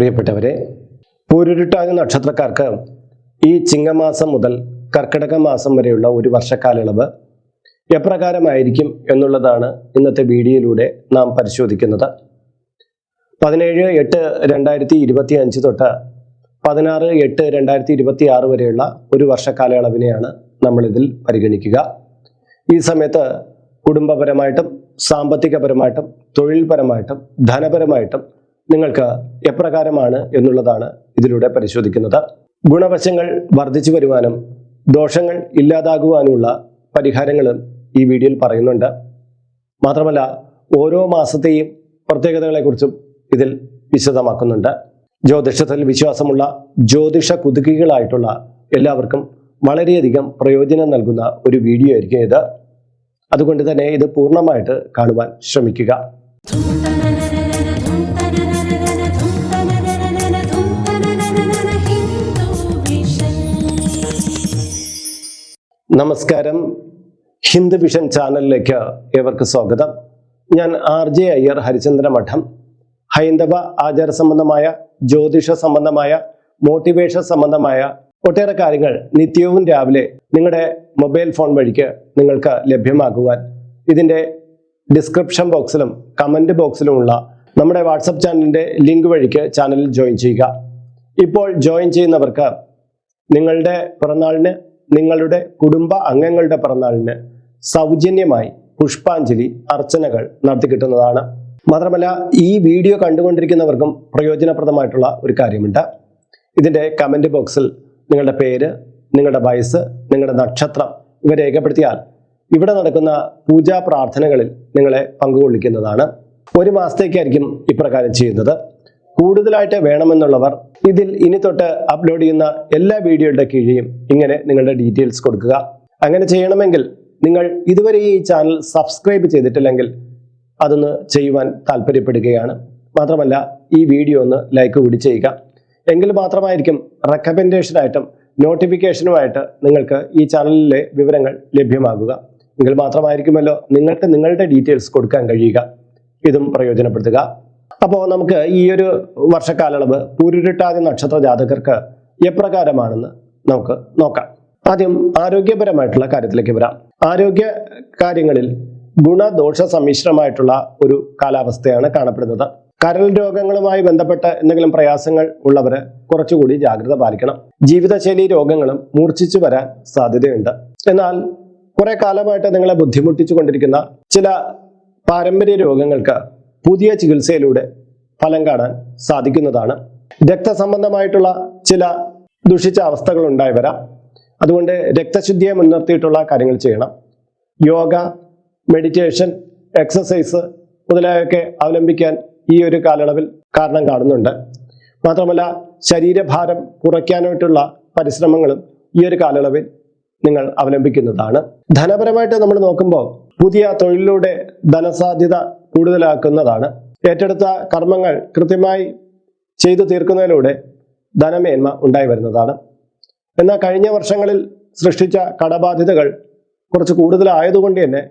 പ്രിയപ്പെട്ടവരെ പൂരുരുട്ടാതി നക്ഷത്രക്കാർക്ക് ഈ ചിങ്ങമാസം മുതൽ കർക്കിടക മാസം വരെയുള്ള ഒരു വർഷക്കാലയളവ് എപ്രകാരമായിരിക്കും എന്നുള്ളതാണ് ഇന്നത്തെ വീഡിയോയിലൂടെ നാം പരിശോധിക്കുന്നത്. പതിനേഴ് എട്ട് രണ്ടായിരത്തി ഇരുപത്തി അഞ്ച് തൊട്ട് പതിനാറ് എട്ട് രണ്ടായിരത്തി ഇരുപത്തി ആറ് വരെയുള്ള ഒരു വർഷക്കാലയളവിനെയാണ് നമ്മളിതിൽ പരിഗണിക്കുക. ഈ സമയത്ത് കുടുംബപരമായിട്ടും സാമ്പത്തികപരമായിട്ടും തൊഴിൽപരമായിട്ടും ധനപരമായിട്ടും നിങ്ങൾക്ക് എപ്രകാരമാണ് എന്നുള്ളതാണ് ഇതിലൂടെ പരിശോധിക്കുന്നത്. ഗുണവശങ്ങൾ വർദ്ധിച്ചു വരുവാനും ദോഷങ്ങൾ ഇല്ലാതാകുവാനുമുള്ള പരിഹാരങ്ങളും ഈ വീഡിയോയിൽ പറയുന്നുണ്ട്. മാത്രമല്ല ഓരോ മാസത്തെയും പ്രത്യേകതകളെക്കുറിച്ചും ഇതിൽ വിശദമാക്കുന്നുണ്ട്. ജ്യോതിഷത്തിൽ വിശ്വാസമുള്ള ജ്യോതിഷ കുതുകികളായിട്ടുള്ള എല്ലാവർക്കും വളരെയധികം പ്രയോജനം നൽകുന്ന ഒരു വീഡിയോ ആയിരിക്കും ഇത്. അതുകൊണ്ട് തന്നെ ഇത് പൂർണമായിട്ട് കാണുവാൻ ശ്രമിക്കുക. നമസ്കാരം. ഹിന്ദു വിഷൻ ചാനലിലേക്ക് ഏവർക്ക് സ്വാഗതം. ഞാൻ ആർ ജെ അയ്യർ ഹരിചന്ദ്ര മഠം. ഹൈന്ദവ ആചാര സംബന്ധമായ ജ്യോതിഷ സംബന്ധമായ മോട്ടിവേഷൻ സംബന്ധമായ ഒട്ടേറെ കാര്യങ്ങൾ നിത്യവും രാവിലെ നിങ്ങളുടെ മൊബൈൽ ഫോൺ വഴിക്ക് നിങ്ങൾക്ക് ലഭ്യമാക്കുവാൻ ഇതിന്റെ ഡിസ്ക്രിപ്ഷൻ ബോക്സിലും കമന്റ് ബോക്സിലുമുള്ള നമ്മുടെ വാട്സപ്പ് ചാനലിന്റെ ലിങ്ക് വഴിക്ക് ചാനലിൽ ജോയിൻ ചെയ്യുക. ഇപ്പോൾ ജോയിൻ ചെയ്യുന്നവർക്ക് നിങ്ങളുടെ പിറന്നാളിന് നിങ്ങളുടെ കുടുംബ അംഗങ്ങളുടെ പിറന്നാളിന് സൗജന്യമായി പുഷ്പാഞ്ജലി അർച്ചനകൾ നടത്തി കിട്ടുന്നതാണ്. മാത്രമല്ല ഈ വീഡിയോ കണ്ടുകൊണ്ടിരിക്കുന്നവർക്കും പ്രയോജനപ്രദമായിട്ടുള്ള ഒരു കാര്യമുണ്ട്. ഇതിന്റെ കമന്റ് ബോക്സിൽ നിങ്ങളുടെ പേര് നിങ്ങളുടെ വയസ്സ് നിങ്ങളുടെ നക്ഷത്രം ഇവ രേഖപ്പെടുത്തിയാൽ ഇവിടെ നടക്കുന്ന പൂജാ പ്രാർത്ഥനകളിൽ നിങ്ങളെ പങ്കുകൊള്ളിക്കുന്നതാണ്. ഒരു മാസത്തേക്കായിരിക്കും ഇപ്രകാരം ചെയ്യുന്നത്. കൂടുതലായിട്ട് വേണമെന്നുള്ളവർ ഇതിൽ ഇനി തൊട്ട് അപ്ലോഡ് ചെയ്യുന്ന എല്ലാ വീഡിയോയുടെ കീഴെയും ഇങ്ങനെ നിങ്ങളുടെ ഡീറ്റെയിൽസ് കൊടുക്കുക. അങ്ങനെ ചെയ്യണമെങ്കിൽ നിങ്ങൾ ഇതുവരെ ഈ ചാനൽ സബ്സ്ക്രൈബ് ചെയ്തിട്ടില്ലെങ്കിൽ അതൊന്ന് ചെയ്യുവാൻ താല്പര്യപ്പെടുകയാണ്. മാത്രമല്ല ഈ വീഡിയോ ഒന്ന് ലൈക്ക് കൂടി ചെയ്യുക. എങ്കിൽ മാത്രമായിരിക്കും റെക്കമെൻഡേഷനായിട്ടും നോട്ടിഫിക്കേഷനുമായിട്ട് നിങ്ങൾക്ക് ഈ ചാനലിലെ വിവരങ്ങൾ ലഭ്യമാകുക. എങ്കിൽ മാത്രമായിരിക്കുമല്ലോ നിങ്ങൾക്ക് നിങ്ങളുടെ ഡീറ്റെയിൽസ് കൊടുക്കാൻ കഴിയുക. ഇതും പ്രയോജനപ്പെടുത്തുക. അപ്പോൾ നമുക്ക് ഈ ഒരു വർഷക്കാലയളവ് പൂരുരുട്ടാതി നക്ഷത്ര ജാതകർക്ക് എപ്രകാരമാണെന്ന് നമുക്ക് നോക്കാം. ആദ്യം ആരോഗ്യപരമായിട്ടുള്ള കാര്യത്തിലേക്ക് വരാം. ആരോഗ്യ കാര്യങ്ങളിൽ ഗുണദോഷ സമ്മിശ്രമായിട്ടുള്ള ഒരു കാലാവസ്ഥയാണ് കാണപ്പെടുന്നത്. കരൾ രോഗങ്ങളുമായി ബന്ധപ്പെട്ട എന്തെങ്കിലും പ്രയാസങ്ങൾ ഉള്ളവര് കുറച്ചുകൂടി ജാഗ്രത പാലിക്കണം. ജീവിതശൈലി രോഗങ്ങളും മൂർച്ഛിച്ചു വരാൻ സാധ്യതയുണ്ട്. എന്നാൽ കുറെ കാലമായിട്ട് നിങ്ങളെ ബുദ്ധിമുട്ടിച്ചു കൊണ്ടിരിക്കുന്ന ചില പാരമ്പര്യ രോഗങ്ങൾക്ക് പുതിയ ചികിത്സയിലൂടെ ഫലം കാണാൻ സാധിക്കുന്നതാണ്. രക്തസംബന്ധമായിട്ടുള്ള ചില ദുഷിച്ച അവസ്ഥകൾ ഉണ്ടായി വരാം. അതുകൊണ്ട് രക്തശുദ്ധിയെ മുൻനിർത്തിയിട്ടുള്ള കാര്യങ്ങൾ ചെയ്യണം. യോഗ മെഡിറ്റേഷൻ എക്സസൈസ് മുതലായൊക്കെ അവലംബിക്കാൻ ഈ ഒരു കാലയളവിൽ കാരണം കാണുന്നുണ്ട്. മാത്രമല്ല ശരീരഭാരം കുറയ്ക്കാനായിട്ടുള്ള പരിശ്രമങ്ങളും ഈ ഒരു കാലയളവിൽ നിങ്ങൾ അവലംബിക്കുന്നതാണ്. ധനപരമായിട്ട് നമ്മൾ നോക്കുമ്പോൾ പുതിയ തൊഴിലിലൂടെ ധനസാധ്യത കൂടുതലാക്കുന്നതാണ്. ഏറ്റെടുത്ത കർമ്മങ്ങൾ കൃത്യമായി ചെയ്തു തീർക്കുന്നതിലൂടെ ധനമേന്മ ഉണ്ടായി വരുന്നതാണ്. എന്നാൽ കഴിഞ്ഞ വർഷങ്ങളിൽ സൃഷ്ടിച്ച കടബാധ്യതകൾ കുറച്ച് കൂടുതലായതുകൊണ്ട് തന്നെ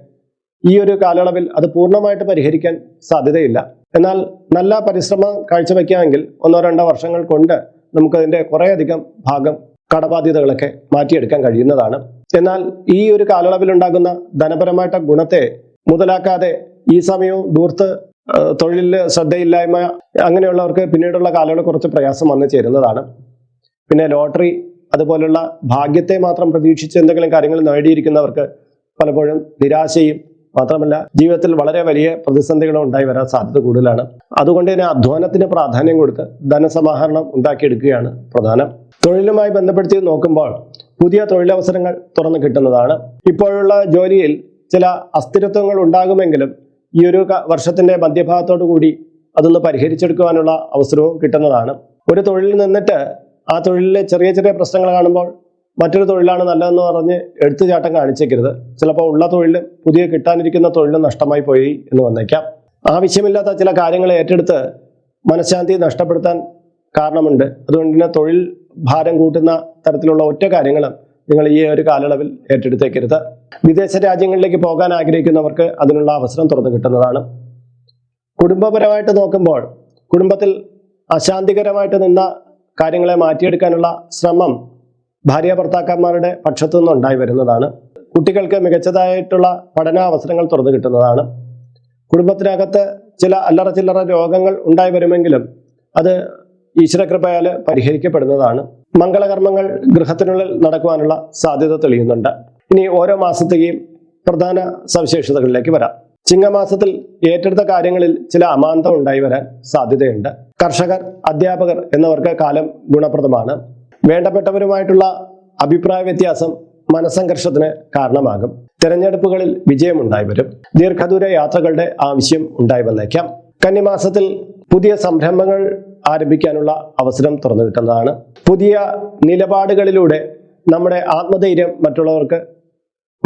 ഈ ഒരു കാലയളവിൽ അത് പൂർണമായിട്ട് പരിഹരിക്കാൻ സാധ്യതയില്ല. എന്നാൽ നല്ല പരിശ്രമം കാഴ്ചവെക്കാമെങ്കിൽ ഒന്നോ രണ്ടോ വർഷങ്ങൾ കൊണ്ട് നമുക്കതിന്റെ കുറേയധികം ഭാഗം കടബാധ്യതകളൊക്കെ മാറ്റിയെടുക്കാൻ കഴിയുന്നതാണ്. എന്നാൽ ഈ ഒരു കാലയളവിൽ ഉണ്ടാകുന്ന ധനപരമായിട്ട് ഗുണത്തെ മുതലാക്കാതെ ഈ സമയവും ദൂർത്ത് തൊഴിലിൽ ശ്രദ്ധയില്ലായ്മ അങ്ങനെയുള്ളവർക്ക് പിന്നീടുള്ള കാലങ്ങളിൽ കുറച്ച് പ്രയാസം വന്നു ചേരുന്നതാണ്. പിന്നെ ലോട്ടറി അതുപോലുള്ള ഭാഗ്യത്തെ മാത്രം പ്രതീക്ഷിച്ച് എന്തെങ്കിലും കാര്യങ്ങൾ നേടിയിരിക്കുന്നവർക്ക് പലപ്പോഴും നിരാശയും മാത്രമല്ല ജീവിതത്തിൽ വളരെ വലിയ പ്രതിസന്ധികളും ഉണ്ടായി വരാൻ സാധ്യത കൂടുതലാണ്. അതുകൊണ്ട് തന്നെ അധ്വാനത്തിന് പ്രാധാന്യം കൊടുത്ത് ധനസമാഹരണം ഉണ്ടാക്കിയെടുക്കുകയാണ് പ്രധാനം. തൊഴിലുമായി ബന്ധപ്പെടുത്തി നോക്കുമ്പോൾ പുതിയ തൊഴിലവസരങ്ങൾ തുറന്നു കിട്ടുന്നതാണ്. ഇപ്പോഴുള്ള ജോലിയിൽ ചില അസ്ഥിരത്വങ്ങൾ ഉണ്ടാകുമെങ്കിലും ഈ ഒരു വർഷത്തിന്റെ മധ്യഭാഗത്തോടു കൂടി അതൊന്ന് പരിഹരിച്ചെടുക്കുവാനുള്ള അവസരവും കിട്ടുന്നതാണ്. ഒരു തൊഴിലിൽ നിന്നിട്ട് ആ തൊഴിലിലെ ചെറിയ ചെറിയ പ്രശ്നങ്ങൾ കാണുമ്പോൾ മറ്റൊരു തൊഴിലാണ് നല്ലതെന്ന് പറഞ്ഞ് എടുത്തുചാട്ടം കാണിച്ചേക്കരുത്. ചിലപ്പോൾ ഉള്ള തൊഴിൽ പുതിയ കിട്ടാനിരിക്കുന്ന തൊഴിൽ നഷ്ടമായി പോയി എന്ന് വന്നേക്കാം. ആവശ്യമില്ലാത്ത ചില കാര്യങ്ങൾ ഏറ്റെടുത്ത് മനഃശാന്തി നഷ്ടപ്പെടുത്താൻ കാരണമുണ്ട്. അതുകൊണ്ട് തന്നെ തൊഴിൽ ഭാരം കൂട്ടുന്ന തരത്തിലുള്ള ഒറ്റ കാര്യങ്ങളും നിങ്ങൾ ഈ ഒരു കാലയളവിൽ ഏറ്റെടുത്തേക്കരുത്. വിദേശ രാജ്യങ്ങളിലേക്ക് പോകാൻ ആഗ്രഹിക്കുന്നവർക്ക് അതിനുള്ള അവസരം തുറന്നു കിട്ടുന്നതാണ്. കുടുംബപരമായിട്ട് നോക്കുമ്പോൾ കുടുംബത്തിൽ അശാന്തികരമായിട്ട് നിന്ന കാര്യങ്ങളെ മാറ്റിയെടുക്കാനുള്ള ശ്രമം ഭാര്യ ഭർത്താക്കന്മാരുടെ പക്ഷത്തു നിന്നുണ്ടായി വരുന്നതാണ്. കുട്ടികൾക്ക് മികച്ചതായിട്ടുള്ള പഠനാവസരങ്ങൾ തുറന്നു കിട്ടുന്നതാണ്. കുടുംബത്തിനകത്ത് ചില അല്ലറ ചില്ലറ രോഗങ്ങൾ ഉണ്ടായി വരുമെങ്കിലും അത് ഈശ്വരകൃപയാൽ പരിഹരിക്കപ്പെടുന്നതാണ്. മംഗളകർമ്മങ്ങൾ ഗൃഹത്തിനുള്ളിൽ നടക്കുവാനുള്ള സാധ്യത തെളിയുന്നുണ്ട്. ഇനി ഓരോ മാസത്തെയും പ്രധാന സവിശേഷതകളിലേക്ക് വരാം. ചിങ്ങമാസത്തിൽ ഏറ്റെടുത്ത കാര്യങ്ങളിൽ ചില അമാന്തം ഉണ്ടായി വരാൻ സാധ്യതയുണ്ട്. കർഷകർ അധ്യാപകർ എന്നിവർക്ക് കാലം ഗുണപ്രദമാണ്. വേണ്ടപ്പെട്ടവരുമായിട്ടുള്ള അഭിപ്രായ വ്യത്യാസം മനസ്സംഘർഷത്തിന് കാരണമാകും. തെരഞ്ഞെടുപ്പുകളിൽ വിജയമുണ്ടായി വരും. ദീർഘദൂര യാത്രകളുടെ ആവശ്യം ഉണ്ടായി വന്നേക്കാം. കന്നിമാസത്തിൽ പുതിയ സംരംഭങ്ങൾ ആരംഭിക്കാനുള്ള അവസരം തുറന്നു കിട്ടുന്നതാണ്. പുതിയ നിലപാടുകളിലൂടെ നമ്മുടെ ആത്മധൈര്യം മറ്റുള്ളവർക്ക്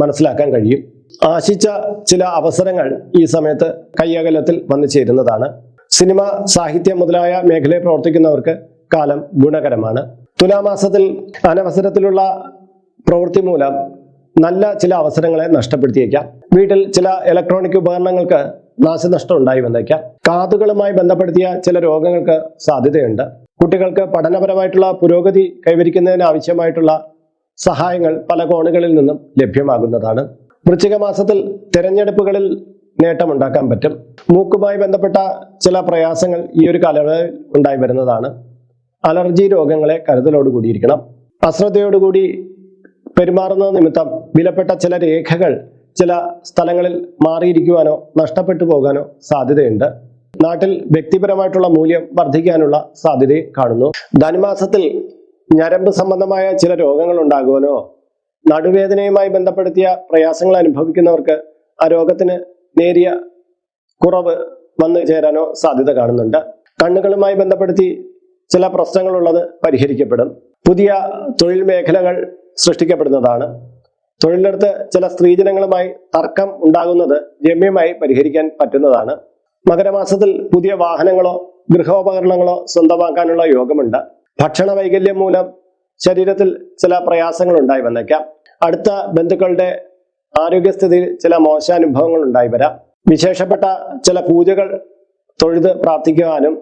മനസ്സിലാക്കാൻ കഴിയും. ആശിച്ച ചില അവസരങ്ങൾ ഈ സമയത്ത് കയ്യകലത്തിൽ വന്നു ചേരുന്നതാണ്. സിനിമ സാഹിത്യം മുതലായ മേഖലയിൽ പ്രവർത്തിക്കുന്നവർക്ക് കാലം ഗുണകരമാണ്. തുലാമാസത്തിൽ അനവസരത്തിലുള്ള പ്രവൃത്തി മൂലം നല്ല ചില അവസരങ്ങളെ നഷ്ടപ്പെടുത്തിയേക്കാം. വീട്ടിൽ ചില ഇലക്ട്രോണിക് ഉപകരണങ്ങൾക്ക് നാശനഷ്ടം ഉണ്ടായി വന്നേക്കാം. കാതുകളുമായി ബന്ധപ്പെടുത്തിയ ചില രോഗങ്ങൾക്ക് സാധ്യതയുണ്ട്. കുട്ടികൾക്ക് പഠനപരമായിട്ടുള്ള പുരോഗതി കൈവരിക്കുന്നതിന് ആവശ്യമായിട്ടുള്ള സഹായങ്ങൾ പല കോണുകളിൽ നിന്നും ലഭ്യമാകുന്നതാണ്. വൃശ്ചിക മാസത്തിൽ തെരഞ്ഞെടുപ്പുകളിൽ നേട്ടമുണ്ടാക്കാൻ പറ്റും. മൂക്കുമായി ബന്ധപ്പെട്ട ചില പ്രയാസങ്ങൾ ഈ ഒരു കാലയളവിൽ ഉണ്ടായി വരുന്നതാണ്. അലർജി രോഗങ്ങളെ കരുതലോടുകൂടിയിരിക്കണം അശ്രദ്ധയോടുകൂടി പെരുമാറുന്നത് നിമിത്തം വിലപ്പെട്ട ചില രേഖകൾ ചില സ്ഥലങ്ങളിൽ മാറിയിരിക്കുവാനോ നഷ്ടപ്പെട്ടു പോകാനോ സാധ്യതയുണ്ട്. നാട്ടിൽ വ്യക്തിപരമായിട്ടുള്ള മൂല്യം വർദ്ധിക്കാനുള്ള സാധ്യതയും കാണുന്നു. ധനുമാസത്തിൽ ഞരമ്പ് സംബന്ധമായ ചില രോഗങ്ങൾ ഉണ്ടാകുവാനോ നടുവേദനയുമായി ബന്ധപ്പെടുത്തിയ പ്രയാസങ്ങൾ അനുഭവിക്കുന്നവർക്ക് ആ രോഗത്തിന് നേരിയ കുറവ് വന്നു ചേരാനോ സാധ്യത കാണുന്നുണ്ട്. കണ്ണുകളുമായി ബന്ധപ്പെടുത്തി ചില പ്രശ്നങ്ങളുള്ളത് പരിഹരിക്കപ്പെടും. പുതിയ തൊഴിൽ മേഖലകൾ സൃഷ്ടിക്കപ്പെടുന്നതാണ്. തൊഴിലിടത്ത് ചില സ്ത്രീജനങ്ങളുമായി തർക്കം ഉണ്ടാകുന്നത് രമ്യമായി പരിഹരിക്കാൻ പറ്റുന്നതാണ്. മകരമാസത്തിൽ പുതിയ വാഹനങ്ങളോ ഗൃഹോപകരണങ്ങളോ സ്വന്തമാക്കാനുള്ള യോഗമുണ്ട്. ഭക്ഷണ വൈകല്യം മൂലം ശരീരത്തിൽ ചില പ്രയാസങ്ങൾ ഉണ്ടായി വന്നേക്കാം. അടുത്ത ബന്ധുക്കളുടെ ആരോഗ്യസ്ഥിതിയിൽ ചില മോശാനുഭവങ്ങൾ ഉണ്ടായി വരാം. വിശേഷപ്പെട്ട ചില പൂജകൾ തൊഴുത് പ്രാർത്ഥിക്കുവാനും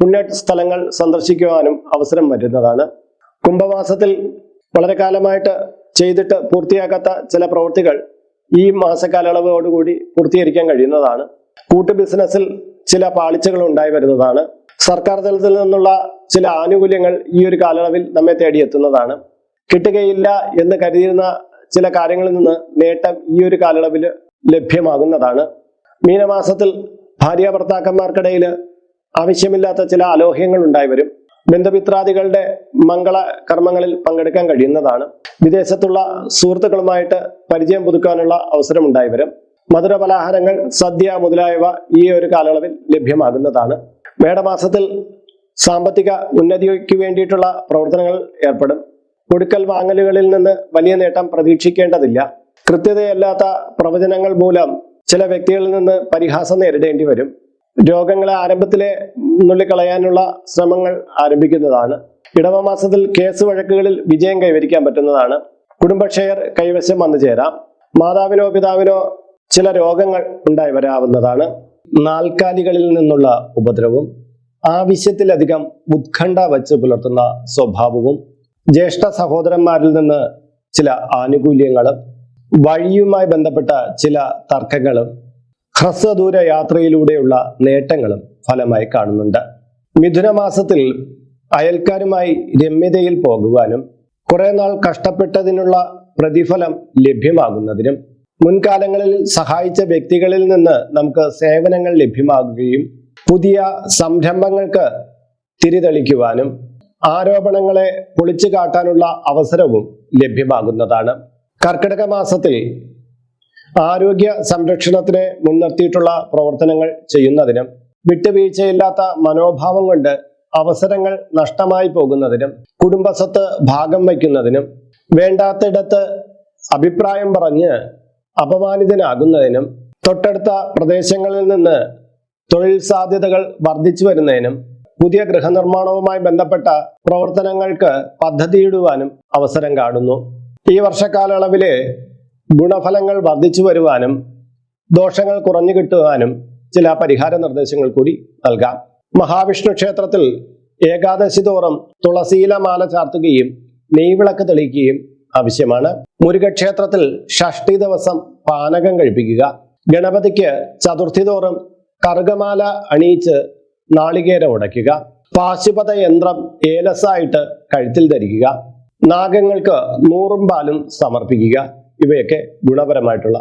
പുണ്യ സ്ഥലങ്ങൾ സന്ദർശിക്കുവാനും അവസരം വരുന്നതാണ്. കുംഭമാസത്തിൽ വളരെ കാലമായിട്ട് ചെയ്തിട്ട് പൂർത്തിയാക്കാത്ത ചില പ്രവൃത്തികൾ ഈ മാസക്കാലയളവോടുകൂടി പൂർത്തീകരിക്കാൻ കഴിയുന്നതാണ്. കൂട്ടു ബിസിനസ്സിൽ ചില പാളിച്ചകൾ ഉണ്ടായി വരുന്നതാണ്. സർക്കാർ തലത്തിൽ നിന്നുള്ള ചില ആനുകൂല്യങ്ങൾ ഈ ഒരു കാലയളവിൽ നമ്മെ തേടിയെത്തുന്നതാണ്. കിട്ടുകയില്ല എന്ന് കരുതിയിരുന്ന ചില കാര്യങ്ങളിൽ നിന്ന് നേട്ടം ഈ ഒരു കാലയളവിൽ ലഭ്യമാകുന്നതാണ്. മീനമാസത്തിൽ ഭാര്യ ഭർത്താക്കന്മാർക്കിടയിൽ ആവശ്യമില്ലാത്ത ചില അലോഹ്യങ്ങൾ ഉണ്ടായി വരും. ബന്ധുമിത്രാദികളുടെ മംഗള കർമ്മങ്ങളിൽ പങ്കെടുക്കാൻ കഴിയുന്നതാണ്. വിദേശത്തുള്ള സുഹൃത്തുക്കളുമായിട്ട് പരിചയം പുതുക്കാനുള്ള അവസരം ഉണ്ടായി വരും. മധുര പലഹാരങ്ങൾ സദ്യ മുതലായവ ഈ ഒരു കാലയളവിൽ ലഭ്യമാകുന്നതാണ്. മേടമാസത്തിൽ സാമ്പത്തിക ഉന്നതിക്ക് വേണ്ടിയിട്ടുള്ള പ്രവർത്തനങ്ങൾ ഏർപ്പെടും. കൊടുക്കൽ വാങ്ങലുകളിൽ നിന്ന് വലിയ നേട്ടം പ്രതീക്ഷിക്കേണ്ടതില്ല. കൃത്യതയല്ലാത്ത പ്രവചനങ്ങൾ മൂലം ചില വ്യക്തികളിൽ നിന്ന് പരിഹാസം നേരിടേണ്ടി വരും. രോഗങ്ങളെ ആരംഭത്തിലെ നുള്ളിക്കളയാനുള്ള ശ്രമങ്ങൾ ആരംഭിക്കുന്നതാണ്. ഇടവ മാസത്തിൽ കേസ് വഴക്കുകളിൽ വിജയം കൈവരിക്കാൻ പറ്റുന്നതാണ്. കുടുംബക്ഷയർ കൈവശം വന്നു ചേരാം. മാതാവിനോ പിതാവിനോ ചില രോഗങ്ങൾ ഉണ്ടായി വരാവുന്നതാണ്. നാൽക്കാലികളിൽ നിന്നുള്ള ഉപദ്രവം ആവശ്യത്തിലധികം ഉത്കണ്ഠ വച്ച് പുലർത്തുന്ന സ്വഭാവവും ജ്യേഷ്ഠ സഹോദരന്മാരിൽ നിന്ന് ചില ആനുകൂല്യങ്ങളും വഴിയുമായി ബന്ധപ്പെട്ട ചില തർക്കങ്ങളും ഹ്രസ്വദൂര യാത്രയിലൂടെയുള്ള നേട്ടങ്ങളും ഫലമായി കാണുന്നുണ്ട്. മിഥുനമാസത്തിൽ അയൽക്കാരുമായി രമ്യതയിൽ പോകുവാനും കുറെ നാൾ കഷ്ടപ്പെട്ടതിനുള്ള പ്രതിഫലം ലഭ്യമാകുന്നതിനും മുൻകാലങ്ങളിൽ സഹായിച്ച വ്യക്തികളിൽ നിന്ന് നമുക്ക് സേവനങ്ങൾ ലഭ്യമാകുകയും പുതിയ സംരംഭങ്ങൾക്ക് തിരിതെളിക്കുവാനും ആരോപണങ്ങളെ പൊളിച്ചു കാട്ടാനുള്ള അവസരവും ലഭ്യമാകുന്നതാണ്. കർക്കിടക മാസത്തിൽ ആരോഗ്യ സംരക്ഷണത്തിന് മുൻനിർത്തിയിട്ടുള്ള പ്രവർത്തനങ്ങൾ ചെയ്യുന്നതിനും വിട്ടുവീഴ്ചയില്ലാത്ത മനോഭാവം കൊണ്ട് അവസരങ്ങൾ നഷ്ടമായി പോകുന്നതിനും കുടുംബസ്വത്ത് ഭാഗം വയ്ക്കുന്നതിനും വേണ്ടാത്തിടത്ത് അഭിപ്രായം പറഞ്ഞ് അപമാനിതനാകുന്നതിനും തൊട്ടടുത്ത പ്രദേശങ്ങളിൽ നിന്ന് തൊഴിൽ സാധ്യതകൾ വർദ്ധിച്ചു വരുന്നതിനും പുതിയ ഗൃഹനിർമ്മാണവുമായി ബന്ധപ്പെട്ട പ്രവർത്തനങ്ങൾക്ക് പദ്ധതിയിടുവാനും അവസരം കാണുന്നു. ഈ വർഷക്കാലയളവിലെ ഗുണഫലങ്ങൾ വർദ്ധിച്ചു വരുവാനും ദോഷങ്ങൾ കുറഞ്ഞു കിട്ടുവാനും ചില പരിഹാര നിർദ്ദേശങ്ങൾ കൂടി നൽകാം. മഹാവിഷ്ണു ക്ഷേത്രത്തിൽ ഏകാദശി തോറും തുളസീല മാല ചാർത്തുകയും നെയ്വിളക്ക് തെളിയിക്കുകയും ആവശ്യമാണ്. മുരുകക്ഷേത്രത്തിൽ ഷഷ്ടി ദിവസം പാനകം കഴിപ്പിക്കുക. ഗണപതിക്ക് ചതുർത്ഥി തോറും കറുകമാല അണിയിച്ച് നാളികേരം ഉടയ്ക്കുക. പാശുപത യന്ത്രം ഏലസായിട്ട് കഴുത്തിൽ ധരിക്കുക. നാഗങ്ങൾക്ക് നൂറും പാലും സമർപ്പിക്കുക. ഇവയൊക്കെ ഗുണപരമായിട്ടുള്ള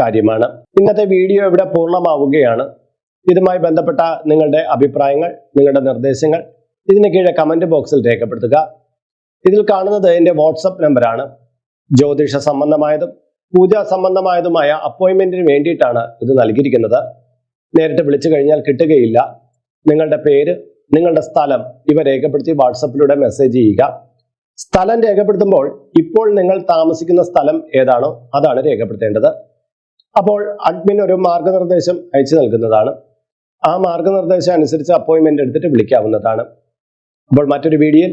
കാര്യമാണ്. ഇന്നത്തെ വീഡിയോ ഇവിടെ പൂർണമാവുകയാണ്. ഇതുമായി ബന്ധപ്പെട്ട നിങ്ങളുടെ അഭിപ്രായങ്ങൾ നിങ്ങളുടെ നിർദ്ദേശങ്ങൾ ഇതിന് കീഴെ കമന്റ് ബോക്സിൽ രേഖപ്പെടുത്തുക. ഇതിൽ കാണുന്നത് എന്റെ വാട്സപ്പ് നമ്പറാണ്. ജ്യോതിഷ സംബന്ധമായതും പൂജാ സംബന്ധമായതുമായ അപ്പോയിന്റ്മെന്റിന് വേണ്ടിയിട്ടാണ് ഇത് നൽകിയിരിക്കുന്നത്. നേരിട്ട് വിളിച്ചു കഴിഞ്ഞാൽ കിട്ടുകയില്ല. നിങ്ങളുടെ പേര് നിങ്ങളുടെ സ്ഥലം ഇവ രേഖപ്പെടുത്തി വാട്സപ്പിലൂടെ മെസ്സേജ് ചെയ്യുക. സ്ഥലം രേഖപ്പെടുത്തുമ്പോൾ ഇപ്പോൾ നിങ്ങൾ താമസിക്കുന്ന സ്ഥലം ഏതാണോ അതാണ് രേഖപ്പെടുത്തേണ്ടത്. അപ്പോൾ അഡ്മിൻ ഒരു മാർഗനിർദ്ദേശം അയച്ചു നൽകുന്നതാണ്. ആ മാർഗനിർദ്ദേശം അനുസരിച്ച് അപ്പോയിന്റ്മെന്റ് എടുത്തിട്ട് വിളിക്കാവുന്നതാണ്. അപ്പോൾ മറ്റൊരു വീഡിയോയിൽ